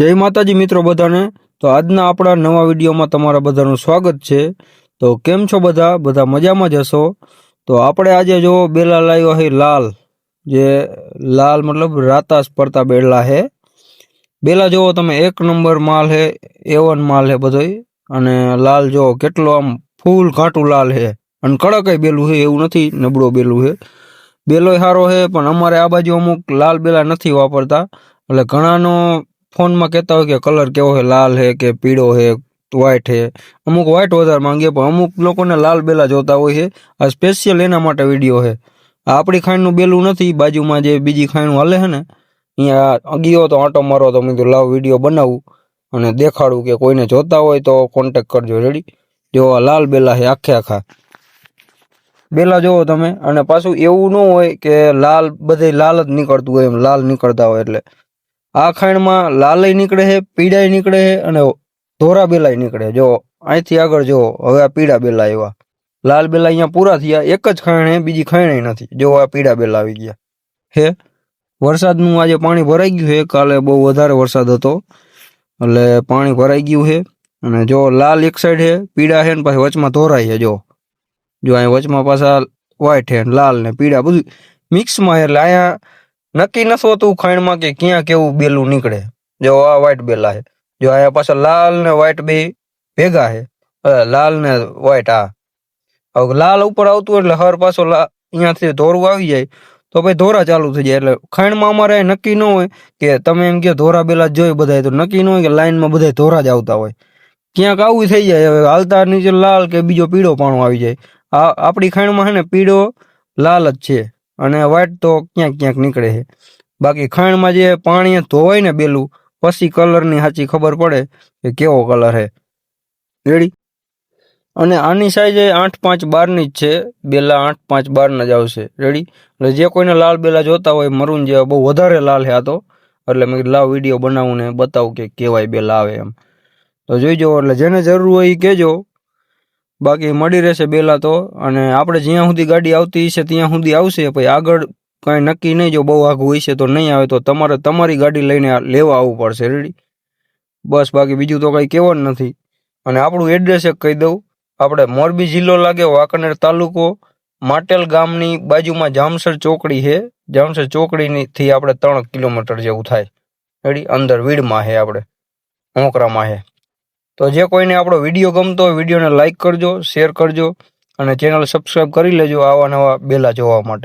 જય માતાજી મિત્રો બધાને. તો આજના આપણા નવા વિડીયોમાં તમારા બધાનું સ્વાગત છે. તો કેમ છો બધા? બધા મજામાં જ હશો? તો આપણે આજે જો બેલા લાવ્યો હે લાલ. જે લાલ મતલબ રાતાસ પડતા બેલા હે. બેલા જોવો તમે, એક નંબર માલ હે, એવન માલ હે બધોય. અને લાલ જો કેટલો આમ ફૂલ ઘાટું લાલ હે. અને કડકય બેલું છે એવું નથી, નબળો બેલું છે બેલોય સારો હે, પણ અમારે આ બાજુ અમુક લાલ બેલા નથી વાપરતા. એટલે ઘણાનો ફોનમાં કહેતા હોય કે કલર કેવો છે, લાલ છે કે પીળો છે વ્હાઇટ છે. અમુક વ્હાઇટ વધારે માંગીએ પણ અમુક લોકોને લાલ બેલા જોતા હોય છે. આ સ્પેશિયલ એના માટે વીડિયો છે. આ આપણી ખાંડનું બેલું નથી, બાજુમાં જે બીજી ખાંડનું હાલે છે ને, અહીંયા ગયો તો આંટો મારો, તો મેં કીધું લાવ વીડિયો બનાવું અને દેખાડું કે કોઈને જોતા હોય તો કોન્ટેક કરજો. રેડી જો આ લાલ બેલા છે આખે આખા. બેલા જોવો તમે. અને પાછું એવું ન હોય કે લાલ, બધે લાલ જ નીકળતું હોય એમ, લાલ નીકળતા હોય એટલે. આ ખાણમાં લાલય નીકળે છે પીડાય નીકળે છે અને ધોરા બેલાય નીકળે જો, અહીંથી આગળ જો, હવે આ પીળા બેલા આવ્યા. લાલ બેલા અહીંયા પૂરા થયા. એક જ ખાણ બીજી ખાણ નથી. જો, આ પીળા બેલા આવી ગયા. હે, વરસાદનું આજે પાણી ભરાઈ ગયું છે. કાલે બહુ વધારે વરસાદ હતો. એટલે પાણી ભરાઈ ગયું છે. અને જો, લાલ એક સાઈડ છે, પીળા છે ને પાછી વચમાં ધોરાય છે. જો જો અહીં વચમાં પાછા વ્હાઈટ છે લાલ ને પીળા. બધું મિક્સમાં એટલે અહીંયા નક્કી નથી હોતું ખાણમાં કે ક્યાં કેવું બેલું નીકળે. જો આ વ્હાઈટ બેલા છે. જો આયા પાછા લાલ ને વ્હાઈટ બે ભેગા છે. લાલ ને વ્હાઈટ આ. હવે લાલ ઉપર આવતું એટલે હર પાછો અહીંયાથી ધોરું આવી જાય. તો ભાઈ ધોરા ચાલુ થઈ જાય. એટલે ખાણમાં અમારે નક્કી ન હોય કે તમે એમ કે ધોરા બેલા જોઈ બધાય. તો નક્કી ન હોય કે લાઈનમાં બધા ધોરા જ આવતા હોય. ક્યાંક આવું થઈ જાય. હવે હાલતા નીચે લાલ કે બીજો પીળો પાણો આવી જાય. આ, આપણી ખાણમાં છે ને પીળો લાલ જ છે. અને વ્હાઈટ તો ક્યાંક ક્યાંક નીકળે છે. બાકી ખાણમાં જે પાણી ધોવાય ને બેલું, પછી કલરની સાચી ખબર પડે કે કેવો કલર છે. રેડી અને આની સાઈઝ આઠ પાંચ બારની જ છે. બેલા આઠ પાંચ બારના જ આવશે. રેડી એટલે જે કોઈને લાલ બેલા જોતા હોય, મરૂન જેવા બહુ વધારે લાલ છે આ તો. એટલે મેં લાવ વીડિયો બનાવું ને બતાવું કે કેવાય બેલા આવે એમ. તો જોઈજો એટલે જેને જરૂર હોય એ કહેજો. બાકી મળી રહેશે બેલા તો. અને આપણે જ્યાં સુધી ગાડી આવતી હશે, ત્યાં સુધી આવશે. પછી આગળ કાંઈ નક્કી નહીં, જો બહુ આઘું હશે તો નહીં આવે, તો તમારે તમારી ગાડી લઈને લેવા આવવું પડશે. રેડી બસ, બાકી બીજું તો કંઈ કહેવાનું નથી. અને આપણું એડ્રેસ એક કહી દઉં. આપણે મોરબી જિલ્લો લાગે, વાંકનેર તાલુકો, માટેલ ગામની બાજુમાં જામસર ચોકડી છે. જામસર ચોકડીથી આપણે ત્રણ કિલોમીટર જેવું થાય. રેડી અંદર વીડમાં છે આપણે. મોકરામાં છે. તો જે કોઈને આપણો વીડિયો ગમતો હોય વિડીયોને લાઇક કરજો શેર કરજો અને ચેનલ સબસ્ક્રાઈબ કરી લેજો આવા નવા બેલા જોવા માટે.